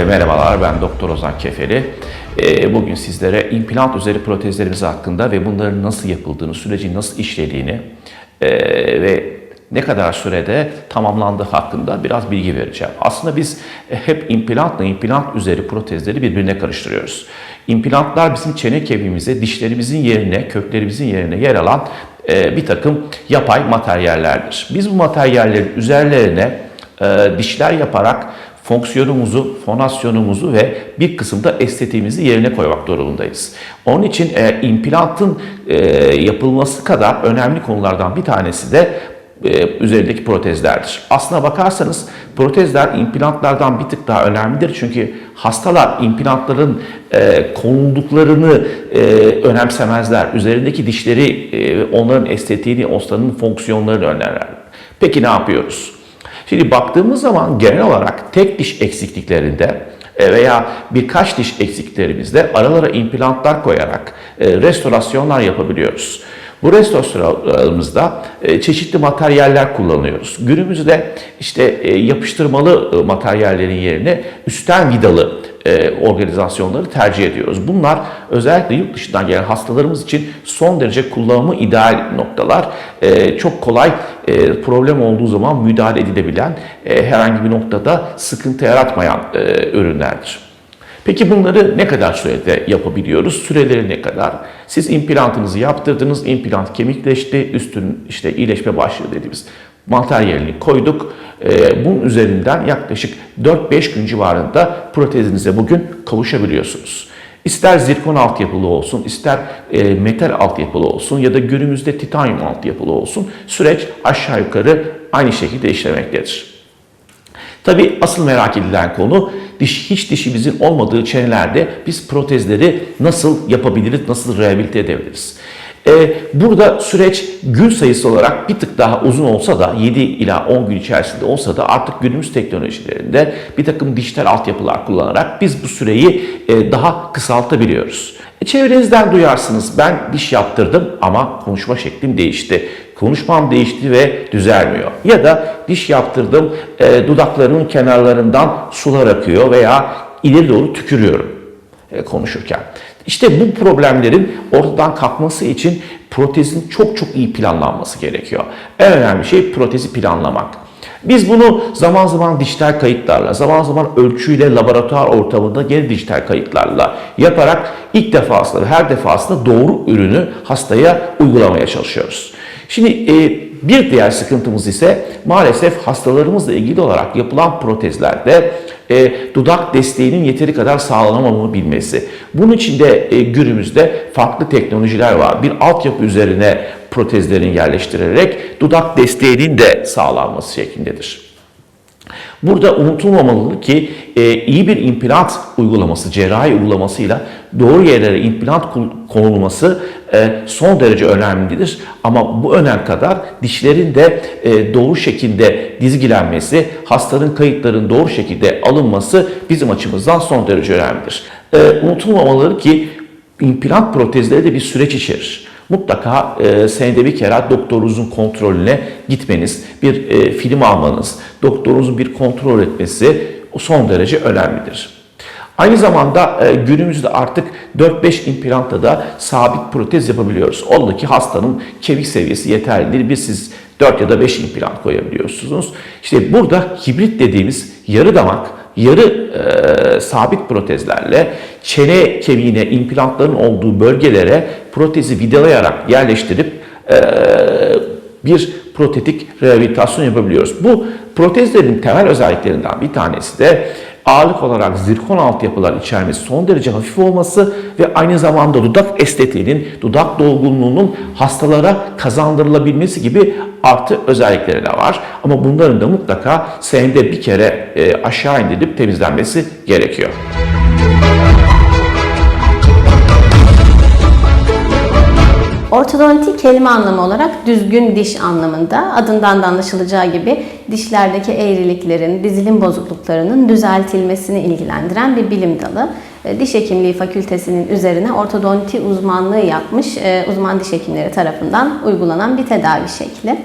E, merhabalar ben Doktor Ozan Keferi. E, bugün sizlere implant üzeri protezlerimiz hakkında ve bunların nasıl yapıldığını, sürecin nasıl işlediğini e, ve ne kadar sürede tamamlandığı hakkında biraz bilgi vereceğim. Aslında biz hep implantla implant üzeri protezleri birbirine karıştırıyoruz. İmplantlar bizim çene kemiğimize, dişlerimizin yerine, köklerimizin yerine yer alan bir takım yapay materyallerdir. Biz bu materyallerin üzerlerine dişler yaparak fonksiyonumuzu, fonasyonumuzu ve bir kısımda estetiğimizi yerine koymak durumundayız. Onun için e, implantın e, yapılması kadar önemli konulardan bir tanesi de e, üzerindeki protezlerdir. Aslına bakarsanız protezler implantlardan bir tık daha önemlidir. Çünkü hastalar implantların e, konulduklarını e, önemsemezler. Üzerindeki dişleri e, onların estetiğini, onların fonksiyonlarını önerler. Peki ne yapıyoruz? Şimdi baktığımız zaman genel olarak tek diş eksikliklerinde e, veya birkaç diş eksiklerimizde aralara implantlar koyarak e, restorasyonlar yapabiliyoruz. Bu restorasyonlarımızda e, çeşitli materyaller kullanıyoruz. Günümüzde işte yapıştırmalı materyallerin yerine üstten vidalı organizasyonları tercih ediyoruz. Bunlar özellikle yurt dışından gelen hastalarımız için son derece kullanımı ideal noktalar. Çok kolay problem olduğu zaman müdahale edilebilen, herhangi bir noktada sıkıntı yaratmayan ürünlerdir. Peki bunları ne kadar sürede yapabiliyoruz? Süreleri ne kadar? Siz implantınızı yaptırdınız, implant kemikleşti, üstün işte iyileşme başladı dediğimiz materyalini koyduk. Bunun üzerinden yaklaşık 4-5 gün civarında protezinize bugün kavuşabiliyorsunuz. İster zirkon altyapılı olsun, ister metal altyapılı olsun ya da günümüzde titanyum altyapılı olsun süreç aşağı yukarı aynı şekilde işlemektedir. Tabi asıl merak edilen konu diş, hiç dişimizin olmadığı çenelerde biz protezleri nasıl yapabiliriz, nasıl rehabilite edebiliriz? Ee, burada süreç gün sayısı olarak bir tık daha uzun olsa da 7 ila 10 gün içerisinde olsa da artık günümüz teknolojilerinde bir takım dijital altyapılar kullanarak biz bu süreyi e, daha kısaltabiliyoruz. E, çevrenizden duyarsınız ben diş yaptırdım ama konuşma şeklim değişti. Konuşmam değişti ve düzelmiyor. Ya da diş yaptırdım e, dudaklarımın kenarlarından sular akıyor veya ileri doğru tükürüyorum konuşurken. İşte bu problemlerin ortadan kalkması için protezin çok çok iyi planlanması gerekiyor. En önemli şey protezi planlamak. Biz bunu zaman zaman dijital kayıtlarla, zaman zaman ölçüyle laboratuvar ortamında geri dijital kayıtlarla yaparak ilk defasında ve her defasında doğru ürünü hastaya uygulamaya çalışıyoruz. Şimdi e, bir diğer sıkıntımız ise maalesef hastalarımızla ilgili olarak yapılan protezlerde e, dudak desteğinin yeteri kadar sağlanamamını bilmesi. Bunun için de e, günümüzde farklı teknolojiler var. Bir altyapı üzerine protezlerin yerleştirerek dudak desteğinin de sağlanması şeklindedir. Burada unutulmamalı ki e, iyi bir implant uygulaması, cerrahi uygulamasıyla doğru yerlere implant konulması e, son derece önemlidir. Ama bu önem kadar dişlerin de e, doğru şekilde dizgilenmesi, hastanın kayıtların doğru şekilde alınması bizim açımızdan son derece önemlidir. E, unutulmamalı ki implant protezleri de bir süreç içerir mutlaka e, senede bir kere doktorunuzun kontrolüne gitmeniz, bir e, film almanız, doktorunuzun bir kontrol etmesi son derece önemlidir. Aynı zamanda e, günümüzde artık 4-5 implantta da sabit protez yapabiliyoruz. Ola ki hastanın kemik seviyesi yeterlidir. Biz siz 4 ya da 5 implant koyabiliyorsunuz. İşte burada hibrit dediğimiz yarı damak, yarı e, sabit protezlerle çene kemiğine implantların olduğu bölgelere protezi vidalayarak yerleştirip e, bir protetik rehabilitasyon yapabiliyoruz. Bu protezlerin temel özelliklerinden bir tanesi de ağırlık olarak zirkon altyapılar içermesi son derece hafif olması ve aynı zamanda dudak estetiğinin, dudak dolgunluğunun hastalara kazandırılabilmesi gibi artı özellikleri de var. Ama bunların da mutlaka senede bir kere e, aşağı indirilip temizlenmesi gerekiyor. Ortodonti kelime anlamı olarak düzgün diş anlamında adından da anlaşılacağı gibi dişlerdeki eğriliklerin, dizilim bozukluklarının düzeltilmesini ilgilendiren bir bilim dalı. E, diş Hekimliği Fakültesinin üzerine ortodonti uzmanlığı yapmış e, uzman diş hekimleri tarafından uygulanan bir tedavi şekli.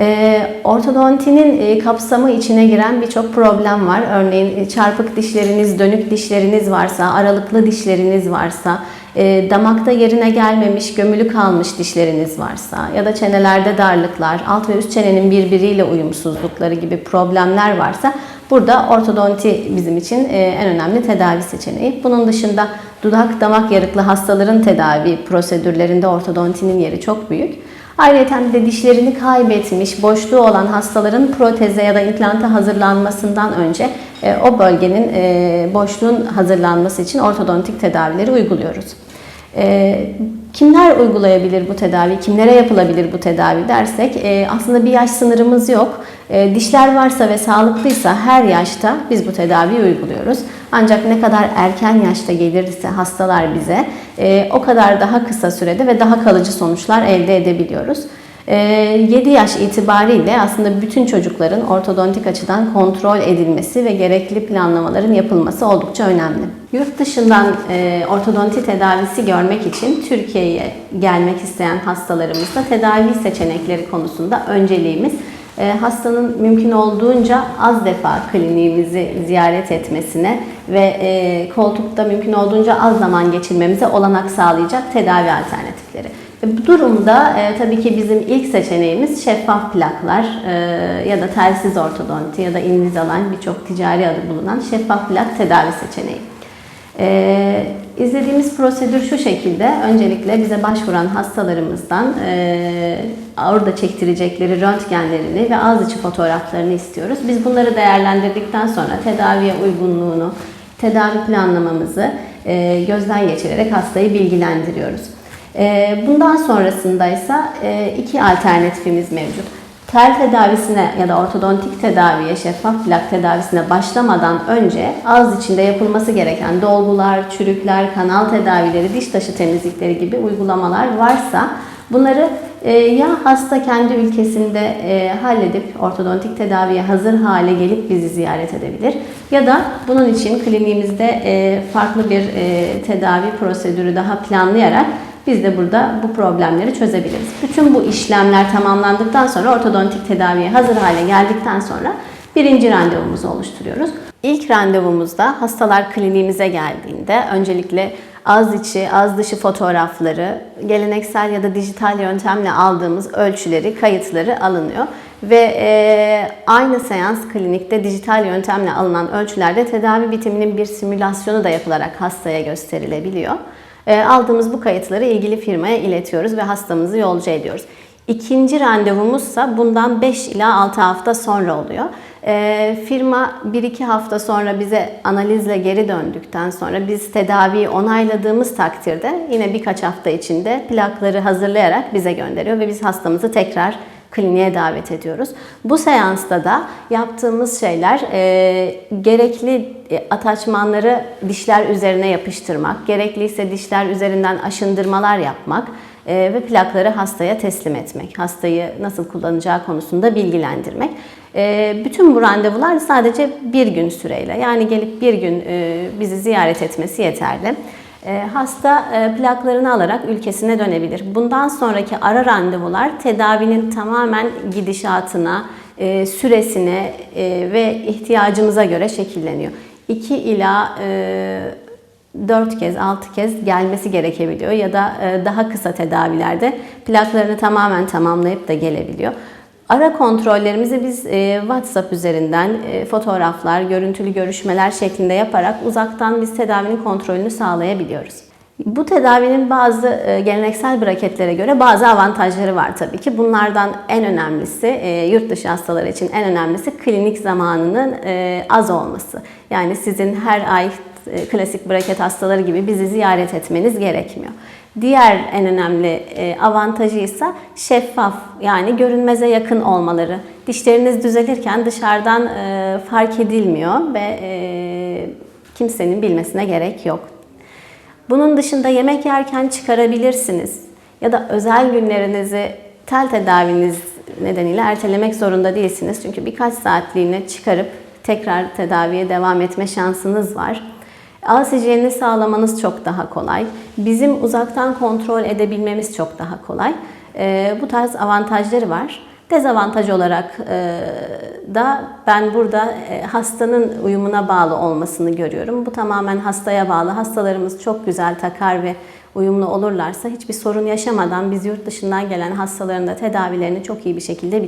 Ee, ortodontinin e, kapsamı içine giren birçok problem var. Örneğin e, çarpık dişleriniz, dönük dişleriniz varsa, aralıklı dişleriniz varsa, e, damakta yerine gelmemiş, gömülü kalmış dişleriniz varsa ya da çenelerde darlıklar, alt ve üst çenenin birbiriyle uyumsuzlukları gibi problemler varsa burada ortodonti bizim için en önemli tedavi seçeneği. Bunun dışında dudak damak yarıklı hastaların tedavi prosedürlerinde ortodontinin yeri çok büyük. Ayrıca de dişlerini kaybetmiş, boşluğu olan hastaların proteze ya da implanta hazırlanmasından önce e, o bölgenin e, boşluğun hazırlanması için ortodontik tedavileri uyguluyoruz. E, kimler uygulayabilir bu tedavi, kimlere yapılabilir bu tedavi dersek e, aslında bir yaş sınırımız yok. E, dişler varsa ve sağlıklıysa her yaşta biz bu tedaviyi uyguluyoruz. Ancak ne kadar erken yaşta gelirse hastalar bize e, o kadar daha kısa sürede ve daha kalıcı sonuçlar elde edebiliyoruz. E, 7 yaş itibariyle aslında bütün çocukların ortodontik açıdan kontrol edilmesi ve gerekli planlamaların yapılması oldukça önemli. Yurt dışından e, ortodonti tedavisi görmek için Türkiye'ye gelmek isteyen hastalarımızda tedavi seçenekleri konusunda önceliğimiz e, hastanın mümkün olduğunca az defa kliniğimizi ziyaret etmesine ve e, koltukta mümkün olduğunca az zaman geçirmemize olanak sağlayacak tedavi alternatifleri. Ve bu durumda e, tabii ki bizim ilk seçeneğimiz şeffaf plaklar e, ya da telsiz ortodonti ya da Invisalign birçok ticari adı bulunan şeffaf plak tedavi seçeneği. Ee, izlediğimiz prosedür şu şekilde. Öncelikle bize başvuran hastalarımızdan e, orada çektirecekleri röntgenlerini ve ağız içi fotoğraflarını istiyoruz. Biz bunları değerlendirdikten sonra tedaviye uygunluğunu, tedavi planlamamızı e, gözden geçirerek hastayı bilgilendiriyoruz. E, bundan sonrasında ise e, iki alternatifimiz mevcut. Tel tedavisine ya da ortodontik tedaviye, şeffaf plak tedavisine başlamadan önce ağız içinde yapılması gereken dolgular, çürükler, kanal tedavileri, diş taşı temizlikleri gibi uygulamalar varsa bunları e, ya hasta kendi ülkesinde e, halledip ortodontik tedaviye hazır hale gelip bizi ziyaret edebilir ya da bunun için kliniğimizde farklı bir tedavi prosedürü daha planlayarak biz de burada bu problemleri çözebiliriz. Bütün bu işlemler tamamlandıktan sonra ortodontik tedaviye hazır hale geldikten sonra birinci randevumuzu oluşturuyoruz. İlk randevumuzda hastalar kliniğimize geldiğinde öncelikle ağız içi, ağız dışı fotoğrafları, geleneksel ya da dijital yöntemle aldığımız ölçüleri, kayıtları alınıyor. Ve e, aynı seans klinikte dijital yöntemle alınan ölçülerde tedavi bitiminin bir simülasyonu da yapılarak hastaya gösterilebiliyor. E, aldığımız bu kayıtları ilgili firmaya iletiyoruz ve hastamızı yolcu ediyoruz. İkinci randevumuzsa bundan 5 ila 6 hafta sonra oluyor. E, firma 1-2 hafta sonra bize analizle geri döndükten sonra biz tedaviyi onayladığımız takdirde yine birkaç hafta içinde plakları hazırlayarak bize gönderiyor ve biz hastamızı tekrar kliniğe davet ediyoruz. Bu seansta da yaptığımız şeyler e, gerekli e, ataçmanları dişler üzerine yapıştırmak, gerekliyse dişler üzerinden aşındırmalar yapmak e, ve plakları hastaya teslim etmek. Hastayı nasıl kullanacağı konusunda bilgilendirmek. E, bütün bu randevular sadece bir gün süreyle yani gelip bir gün e, bizi ziyaret etmesi yeterli. E, Hasta e, plaklarını alarak ülkesine dönebilir. Bundan sonraki ara randevular tedavinin tamamen gidişatına, e, süresine e, ve ihtiyacımıza göre şekilleniyor. 2 ila 4 kez, 6 kez gelmesi gerekebiliyor ya da daha kısa tedavilerde plaklarını tamamen tamamlayıp da gelebiliyor. Ara kontrollerimizi biz e, WhatsApp üzerinden e, fotoğraflar, görüntülü görüşmeler şeklinde yaparak uzaktan biz tedavinin kontrolünü sağlayabiliyoruz. Bu tedavinin bazı e, geleneksel braketlere göre bazı avantajları var tabii ki. Bunlardan en önemlisi, yurt dışı hastalar için en önemlisi klinik zamanının az olması. Yani sizin her ay klasik braket hastaları gibi bizi ziyaret etmeniz gerekmiyor. Diğer en önemli e, avantajı ise şeffaf yani görünmeze yakın olmaları. Dişleriniz düzelirken dışarıdan e, fark edilmiyor ve e, kimsenin bilmesine gerek yok. Bunun dışında yemek yerken çıkarabilirsiniz ya da özel günlerinizi tel tedaviniz nedeniyle ertelemek zorunda değilsiniz. Çünkü birkaç saatliğine çıkarıp tekrar tedaviye devam etme şansınız var. Ağız sağlamanız çok daha kolay. Bizim uzaktan kontrol edebilmemiz çok daha kolay. Ee, bu tarz avantajları var. Dezavantaj olarak e, da ben burada e, hastanın uyumuna bağlı olmasını görüyorum. Bu tamamen hastaya bağlı. Hastalarımız çok güzel takar ve uyumlu olurlarsa hiçbir sorun yaşamadan biz yurt dışından gelen hastaların da tedavilerini çok iyi bir şekilde